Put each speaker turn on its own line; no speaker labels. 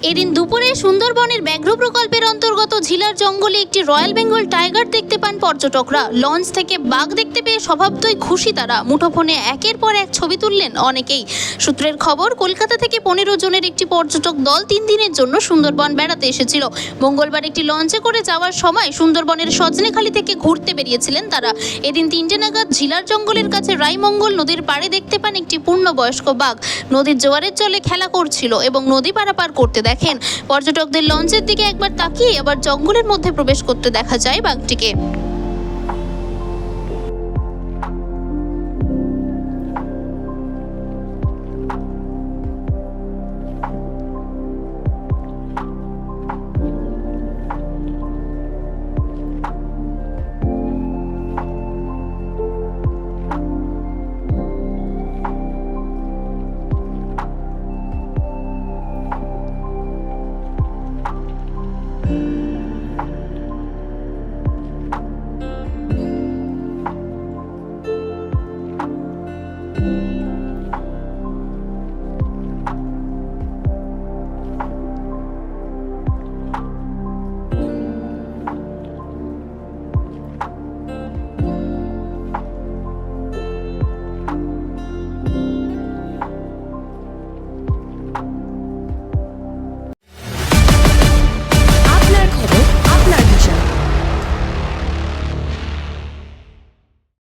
এদিন দুপুরে সুন্দরবনের ব্যাঘ্র প্রকল্পের অন্তর্গত ঝিলার জঙ্গলে একটি রয়্যাল বেঙ্গল টাইগার দেখতে পান পর্যটকরা। লঞ্চ থেকে বাঘ দেখতে পেয়ে স্বভাবতই খুশি তারা। মুঠোফোনে একের পর এক ছবি তুললেন অনেকেই। সূত্রের খবর, কলকাতা থেকে পনেরো জনের একটি পর্যটক দল তিন দিনের জন্য সুন্দরবন বেড়াতে এসেছিল। মঙ্গলবার একটি লঞ্চে করে যাওয়ার সময় সুন্দরবনের সজনেখালি থেকে ঘুরতে বেরিয়েছিলেন তারা। এদিন তিনটে নাগাদ ঝিলার জঙ্গলের কাছে রায়মঙ্গল নদীর পাড়ে দেখতে পান একটি পূর্ণবয়স্ক বাঘ। নদীর জোয়ারের জলে খেলা করছিল এবং নদী পারাপার করতে দেখেন। পর্যটকদের লঞ্চের দিকে একবার তাকিয়ে আবার জঙ্গলের মধ্যে প্রবেশ করতে দেখা যায় বাঘটিকে।